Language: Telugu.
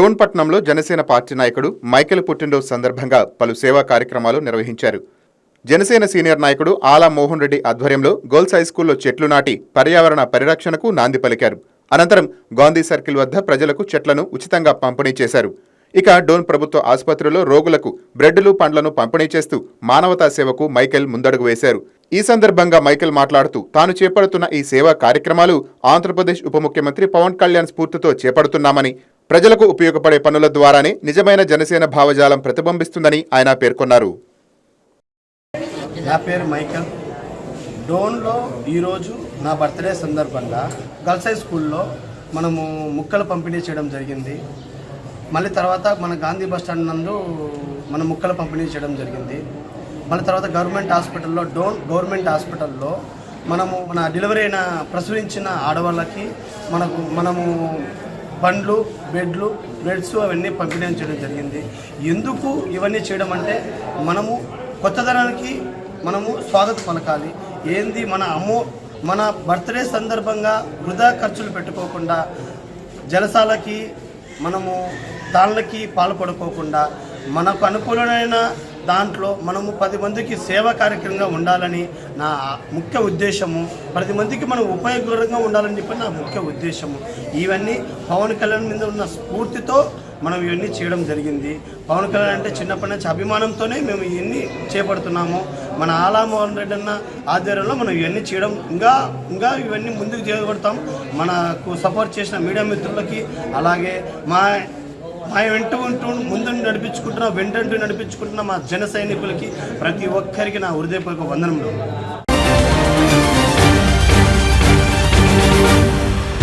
డోన్పట్నంలో జనసేన పార్టీ నాయకుడు మైకేల్ పుట్టినరోజు సందర్భంగా పలు సేవా కార్యక్రమాలు నిర్వహించారు. జనసేన సీనియర్ నాయకుడు ఆలా మోహన్ రెడ్డి ఆధ్వర్యంలో గర్ల్స్ హైస్కూల్లో చెట్లు నాటి పర్యావరణ పరిరక్షణకు నాంది పలికారు. అనంతరం గాంధీ సర్కిల్ వద్ద ప్రజలకు చెట్లను ఉచితంగా పంపిణీ చేశారు. ఇక డోన్ ప్రభుత్వ ఆసుపత్రిలో రోగులకు బ్రెడ్లు పండ్లను పంపిణీ చేస్తూ మానవతా సేవకు మైకేల్ ముందడుగు వేశారు. ఈ సందర్భంగా మైకేల్ మాట్లాడుతూ తాను చేపడుతున్న ఈ సేవా కార్యక్రమాలు ఆంధ్రప్రదేశ్ ఉప ముఖ్యమంత్రి పవన్ కళ్యాణ్ స్ఫూర్తితో చేపడుతున్నామని ప్రజలకు ఉపయోగపడే పనుల ద్వారానే నిజమైన జనసేన భావజాలం ప్రతిబింబిస్తుందని ఆయన పేర్కొన్నారు. నా పేరు మైకల్. డోన్లో ఈరోజు నా బర్త్డే సందర్భంగా గర్ల్స్ హై స్కూల్లో మనము ముక్కలు పంపిణీ చేయడం జరిగింది. మళ్ళీ తర్వాత మన గాంధీ బస్ స్టాండ్ నందు మన ముక్కలు పంపిణీ చేయడం జరిగింది. మళ్ళీ తర్వాత గవర్నమెంట్ హాస్పిటల్లో డోన్ గవర్నమెంట్ హాస్పిటల్లో మనము మన డెలివరీ అయిన ప్రసవించిన ఆడవాళ్ళకి మనకు మనము బండ్లు బెడ్లు బ్రెడ్స్ అవన్నీ పంపిణీ చేయడం జరిగింది. ఎందుకు ఇవన్నీ చేయడం అంటే మనము కొత్తదనానికి మనము స్వాగత పలకాలి. ఏంది మన అమ్మో మన బర్త్డే సందర్భంగా వృధా ఖర్చులు పెట్టుకోకుండా జలసాలకి మనము దానిలకి పాల్పడుకోకుండా మనకు అనుకూలమైన దాంట్లో మనము పది మందికి సేవా కార్యక్రమంగా ఉండాలని నా ముఖ్య ఉద్దేశము. పది మందికి మనం ఉపయోగకరంగా ఉండాలని చెప్పి నా ముఖ్య ఉద్దేశము. ఇవన్నీ పవన్ కళ్యాణ్ మీద ఉన్న స్ఫూర్తితో మనం ఇవన్నీ చేయడం జరిగింది. పవన్ కళ్యాణ్ అంటే చిన్నప్పటి నుంచి అభిమానంతోనే మేము ఇవన్నీ చేపడుతున్నాము. మన ఆలామోహన్ రెడ్డి అన్న ఆధ్వర్యంలో మనం ఇవన్నీ చేయడం ఇంకా ఇంకా ఇవన్నీ ముందుకు చేయబడతాం మనకు సపోర్ట్ చేసిన మీడియా మిత్రులకి అలాగే మా మా వెంట ఉంటూ ముందు నడిపించుకుంటున్న వెంటంటూ నడిపించుకుంటున్న మా జన సైనికులకి ప్రతి ఒక్కరికి నా హృదయపూర్వక వందనములు.